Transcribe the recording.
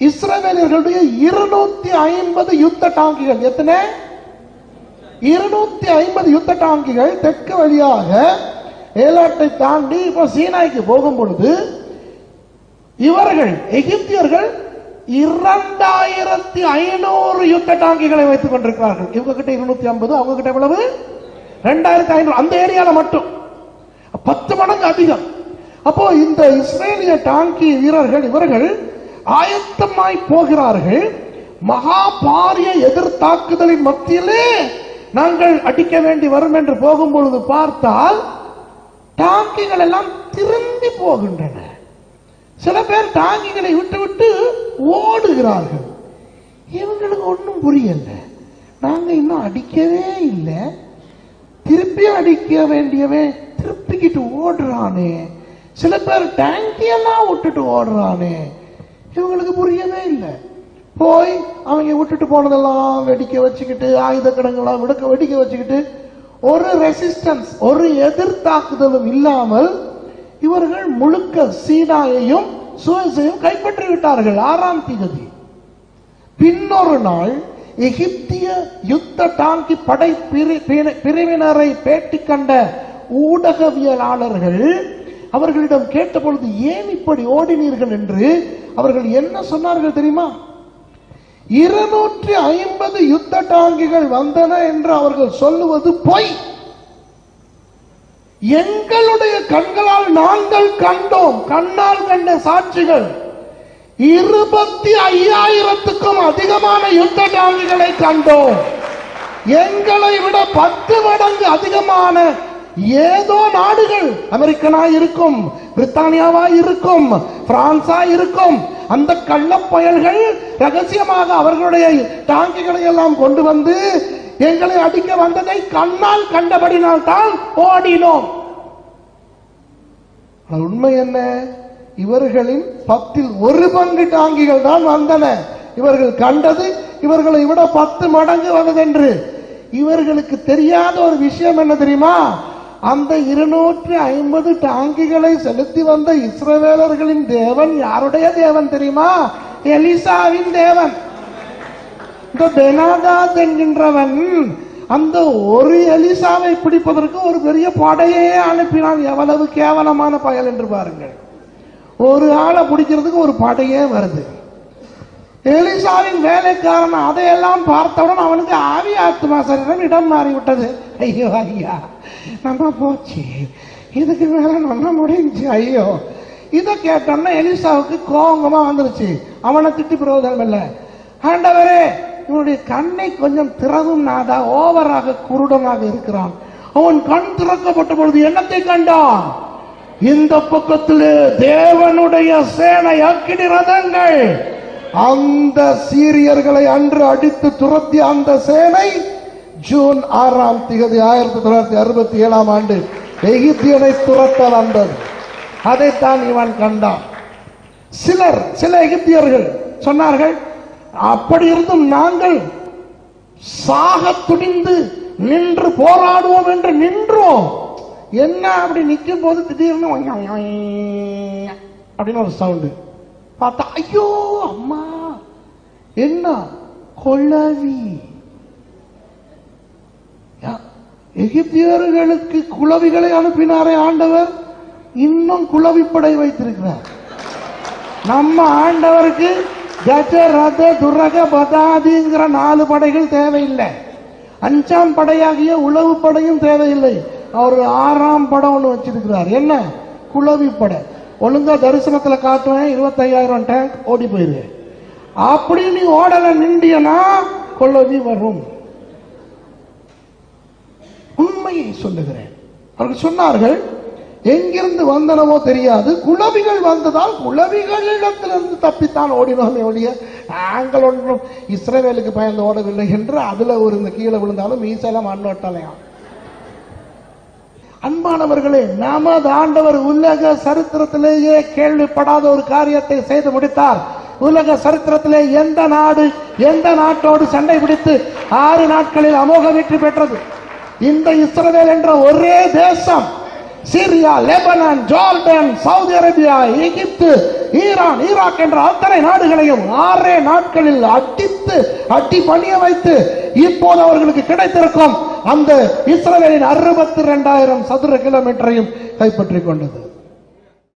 இஸ்ரவேலர்களுடைய இருநூத்தி ஐம்பது யுத்த டாங்கிகள். எத்தனை? இருநூத்தி ஐம்பது யுத்த டாங்கிகள் தெற்கு வழியாக ஏலாட்டை தாண்டி இப்ப சீனாய்க்கு போகும் பொழுது இவர்கள் எகிப்தியர்கள் இரண்டாயிரத்தி ஐநூறு யுத்த டாங்கிகளை வைத்துக் கொண்டிருக்கிறார்கள். இவங்க கிட்ட இருநூத்தி ஐம்பது அவங்க கிட்ட எவ்வளவு? ரெண்டாயிரத்தி ஐநூறு அந்த ஏரியால மட்டும். பத்து மடங்கு அதிகம். அப்போ இந்த இஸ்ரேலிய டாங்கி வீரர்கள் இவர்கள் ஆயத்தமாய் போகிறார்கள் மகா பாரிய எதிர்த்தாக்குதலின் மத்தியிலே நாங்கள் அடிக்க வேண்டி வரும் என்று போகும் பொழுது பார்த்தால் டாங்கிகள் எல்லாம் திரும்பி போகின்றன. சில பேர் டாங்கிகளை விட்டு விட்டு ஓடுகிறார்கள். இவங்களுக்கு ஒன்றும் புரியல. நாங்க இன்னும் அடிக்கவே இல்லை. திருப்பி அடிக்க வேண்டியவன் திருப்பிக்கிட்டு ஓடுறானே. சில பேர் டேங்கியெல்லாம் விட்டுட்டு ஓடுறானே. இவங்களுக்கு புரியவே இல்லை. போய் அவங்க விட்டுட்டு போனதெல்லாம் வெடிக்க வச்சுக்கிட்டு ஆயுத கிடங்கெல்லாம் விடுக்க வெடிக்க வச்சுக்கிட்டு ஒரு ரெசிஸ்டன்ஸ் ஒரு எதிர்த்தாக்குதலும் இல்லாமல் இவர்கள் முழுக்க சீனாயையும் சுயசையும் கைப்பற்றி விட்டார்கள் ஆறாம் திகதி. பின்னொரு நாள் எகிப்திய யுத்த டாங்கி படை பிரி- பிரிவினரை பேட்டி கண்ட ஊடகவியலாளர்கள் அவர்களிடம் கேட்டபொழுது ஏன் இப்படி ஓடினீர்கள்? என்று அவர்கள் என்ன சொன்னார்கள் தெரியுமா? இருநூற்றி ஐம்பது யுத்த டாங்கிகள் வந்தன என்று அவர்கள் சொல்லுவது பொய். எங்களுடைய கண்களால் நாங்கள் கண்டோம். கண்ணால் கண்ட சாட்சிகள். இருபத்தி ஐயாயிரத்துக்கும் அதிகமான யுத்த டாங்கிகளை கண்டோம். எங்களை விட பத்து மடங்கு அதிகமான ஏதோ நாடுகள் அமெரிக்கனா இருக்கும் பிரித்தானியாவா இருக்கும் பிரான்சா இருக்கும். அந்த கள்ளப்பயல்கள் ரகசியமாக அவர்களுடைய டாங்கிகளை எல்லாம் கொண்டு வந்து எங்களை அடிக்க வந்ததை கண்ணால் கண்டபடினால் தான் ஓடினோம் உண்மை என்ன? இவர்களின் பத்தில் ஒரு பங்கு டாங்கிகள் தான் வந்தன. இவர்கள் கண்டது இவர்களை விட பத்து மடங்கு வந்ததென்று. இவர்களுக்கு தெரியாத ஒரு விஷயம் என்ன தெரியுமா? அந்த இருநூற்றி ஐம்பது டாங்கிகளை செலுத்தி வந்த இஸ்ரவேலர்களின் தேவன் யாருடைய தேவன் தெரியுமா? எலிசாவின் தேவன். இந்த பெனாதாத் என்கின்றவன் அந்த ஒரு எலிசாவை பிடிப்பதற்கு ஒரு பெரிய படையே அனுப்பினான். எவ்வளவு கேவலமான பயல் என்று பாருங்கள். ஒரு ஆளை பிடிக்கிறதுக்கு ஒரு படையே வருது. எலிசாவின் வேலைக்காரன் அதையெல்லாம் பார்த்தவுடன் அவனுக்கு ஆவி ஆத்மா சரீரம் இடம் மாறிவிட்டது. ஐயோ ஐயா நம்ம போச்சு இதுக்கு மேல நம்ம முடிஞ்சு ஐயோ இதை கேட்டோம்னா எலிசாவுக்கு கோபமா வந்துருச்சு அவனை திட்டி பிரயோஜனம் இல்லை ஆண்டவரே இவனுடைய கண்ணை கொஞ்சம் திறவும் நாதா ஓவராக குருடனாக இருக்கிறான் அவன் கண் திறக்கப்பட்ட பொழுது என்னத்தை கண்டான் இந்த பக்கத்திலே தேவனுடைய சேனை அக்கினி ரதங்கள் அந்த சீரியர்களை அன்று அடித்து துரத்திய அந்த சேனை ஜூன் ஆறாம் திகதி ஆயிரத்தி தொள்ளாயிரத்தி அறுபத்தி ஏழாம் ஆண்டு எகிப்தியனை துரத்த வந்தது அதைத்தான் இவன் கண்டான். சிலர் சில எகிப்தியர்கள் சொன்னார்கள் அப்படி இருந்தும் நாங்கள் சாக துணிந்து நின்று போராடுவோம் என்று நின்றோம். என்ன அப்படி நிற்கும் போது திடீர்னு அப்படின்னு ஒரு சவுண்டு. பார்த்தா ஐயோ அம்மா என்ன கொள்ளவி எகிப்தியர்களுக்கு குளவிகளை அனுப்பினாரே ஆண்டவர். இன்னும் குளவிப்படை வைத்திருக்கிறார். நம்ம ஆண்டவருக்கு கஜ ரத துரக பதாதிங்கிற நாலு படைகள் தேவையில்லை. அஞ்சாம் படையாகிய உளவு படையும் தேவையில்லை. அவர் ஆறாம் படம் ஒன்று வச்சிருக்கிறார். என்ன? குளவி படை ஒழுங்கா தரிசனத்துல காட்டுவேன். இருபத்தையாயிரம் டேங்க் ஓடி போயிருவேன். அப்படி நீ ஓடல நின்றியனா? குளவி வரும். உண்மையை சொல்லுகிறேன். அவர்கள் சொன்னார்கள் எங்கிருந்து வந்தனவோ தெரியாது குளவிகள் வந்ததால் குளவிகளிடத்திலிருந்து தப்பித்தான் ஓடினோமே ஒழிய நாங்கள் ஒன்றும் இஸ்ரேவேலுக்கு பயந்து ஓடவில்லை என்று அதுல ஒரு இந்த கீழே விழுந்தாலும் மீசலம் அண்ணோட்டலையா அன்பானவர்களே நமது ஆண்டவர் உலக சரித்திரத்திலேயே கேள்விப்படாத ஒரு காரியத்தை செய்து முடித்தார். உலக சரித்திரத்திலே எந்த நாடு எந்த நாட்டோடு சண்டை பிடித்து ஆறு நாட்களில் அமோக வெற்றி பெற்றது? இந்த இஸ்ரவேல் என்ற ஒரே தேசம் Syria Lebanon Jordan Saudi Arabia Egypt Iran Iraq என்ற அத்தனை நாடுகளையும் ஆறே நாட்களில் அடித்து அட்டி பணிய வைத்து இப்போது அவர்களுக்கு கிடைத்திருக்கும் அந்த இஸ்ரேலின் அறுபத்தி இரண்டாயிரம் சதுர கிலோமீட்டரையும் கைப்பற்றிக் கொண்டது.